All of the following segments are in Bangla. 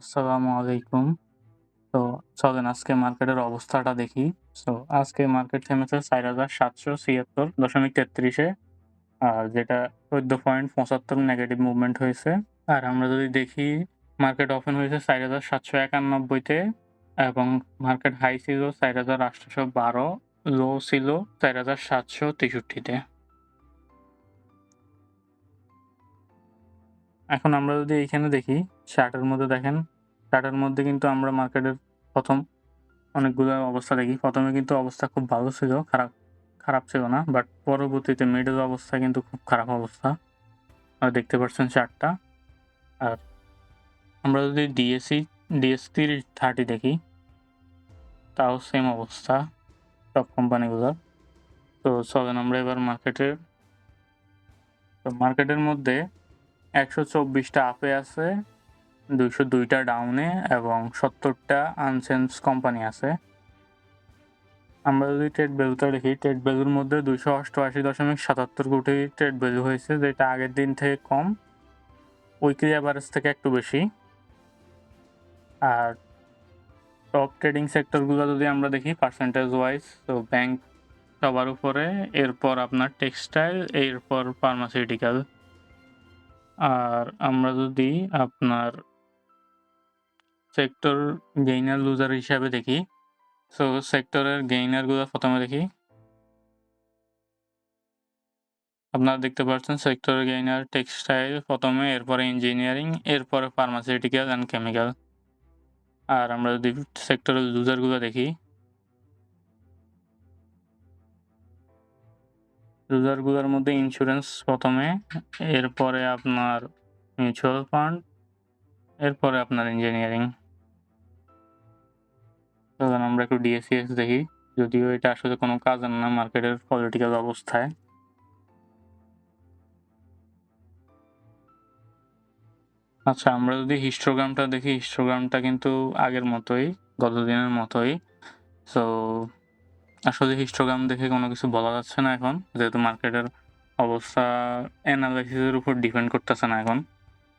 আসসালামু আলাইকুম। তো চলেন আজকে মার্কেটের অবস্থাটা দেখি। সো আজকে মার্কেট থেমেছে চার হাজার সাতশো ছিয়াত্তর দশমিক তেত্রিশে, আর যেটা ১৪.৭৫ নেগেটিভ মুভমেন্ট হয়েছে। আর আমরা যদি দেখি, মার্কেট ওপেন হয়েছে চার হাজার সাতশো একানব্বইতে এবং মার্কেট হাই ছিল ৪৮১২ লো ছিল ৪৭৬৩ তে। এখন আমরা যদি এইখানে দেখি চার্টের মধ্যে দেখেন, চার্টের মধ্যে কিন্তু আমরা মার্কেটের প্রথম অনেকগুলো অবস্থা দেখি। প্রথমে কিন্তু অবস্থা খুব ভালো ছিল, খারাপ খারাপ ছিল না। বাট পরবর্তীতে মিডল অবস্থা কিন্তু খুব খারাপ অবস্থা। দেখতে পাচ্ছেন চার্টটা। আর আমরা যদি ডিএসসি 30 দেখি তাও সেম অবস্থা টপ কোম্পানিগুলোর। তো চলেন আমরা এবার মার্কেটের তো মার্কেটের মধ্যে ১২৪ টা আপে আছে, ২০২ টা ডাউনে এবং ৭০ টা আনচেঞ্জ কোম্পানি আছে। আমরা যদি ট্রেড ভ্যালুটা দেখি, ট্রেড ভ্যালুর মধ্যে ২৮৮.৭৭ কোটি ট্রেড ভ্যালু হয়েছে যেটা আগের দিন থেকে কম। উইকলি এভারেজ থেকে একটু বেশি। আর টপ ট্রেডিং সেক্টরগুলো যদি আমরা দেখি পার্সেন্টেজ ওয়াইজ তো ব্যাংক সবার উপরে, এরপর আপনার টেক্সটাইল, এরপর ফার্মাসিউটিক্যাল। আর আমরা যদি আপনার সেক্টর গেইনার লুজার হিসাবে দেখি, সো সেক্টরের গেইনারগুলো ১ম এ দেখি। আপনারা দেখতে পাচ্ছেন সেক্টরের গেইনার টেক্সটাইল প্রথমে এরপরে ইঞ্জিনিয়ারিং, এরপরে ফার্মাসিউটিক্যাল অ্যান্ড কেমিক্যাল। আর আমরা যদি সেক্টরের লুজারগুলো দেখি লুজারগুলোর মধ্যে ইন্স্যুরেন্স প্রথমে এরপরে আপনার মিউচুয়াল ফান্ড, এরপরে আপনার ইঞ্জিনিয়ারিং। চলেন আমরা একটু ডিএসইএক্স দেখি। যদিও এটা আসলে কোনো কাজের না মার্কেটের পলিটিক্যাল অবস্থায়। আচ্ছা আমরা যদি হিস্টোগ্রামটা দেখি, হিস্টোগ্রামটা কিন্তু আগের মতোই, গতদিনের মতোই। সো আসলে হিস্টোগ্রাম দেখে কোনো কিছু বলা যাচ্ছে না এখন। যেহেতু মার্কেটের অবস্থা এনালাইসিসের উপর ডিপেন্ড করতেছে না এখন।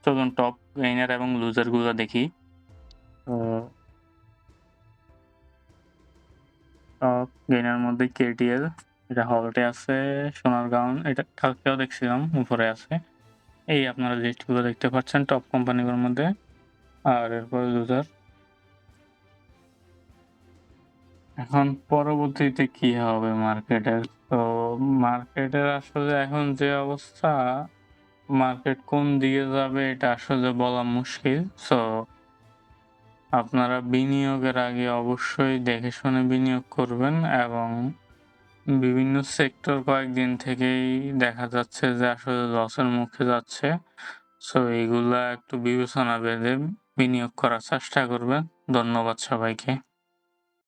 চলুন টপ গেইনার এবং লুজারগুলো দেখি। টপ গেইনার মধ্যে কেটিএল, এটা হল্টে আছে, সোনারগাঁও, এটা কালকেও দেখছিলাম উপরে আছে। এই আপনারা লিস্টগুলো দেখতে পাচ্ছেন টপ কোম্পানিগুলোর মধ্যে। আর এরপর লুজার। এখন পরবর্তীতে কি হবে মার্কেটের? তো মার্কেটের আসলে এখন যে অবস্থা, মার্কেট কোন দিকে যাবে এটা আসলে বলা মুশকিল। সো আপনারা বিনিয়োগের আগে অবশ্যই দেখে শুনে বিনিয়োগ করবেন এবং বিভিন্ন সেক্টর কয়েকদিন থেকেই দেখা যাচ্ছে যে আসলে লসের মুখে যাচ্ছে। সো এগুলা একটু বিবেচনা বেঁধে বিনিয়োগ করার চেষ্টা করবেন। ধন্যবাদ সবাইকে।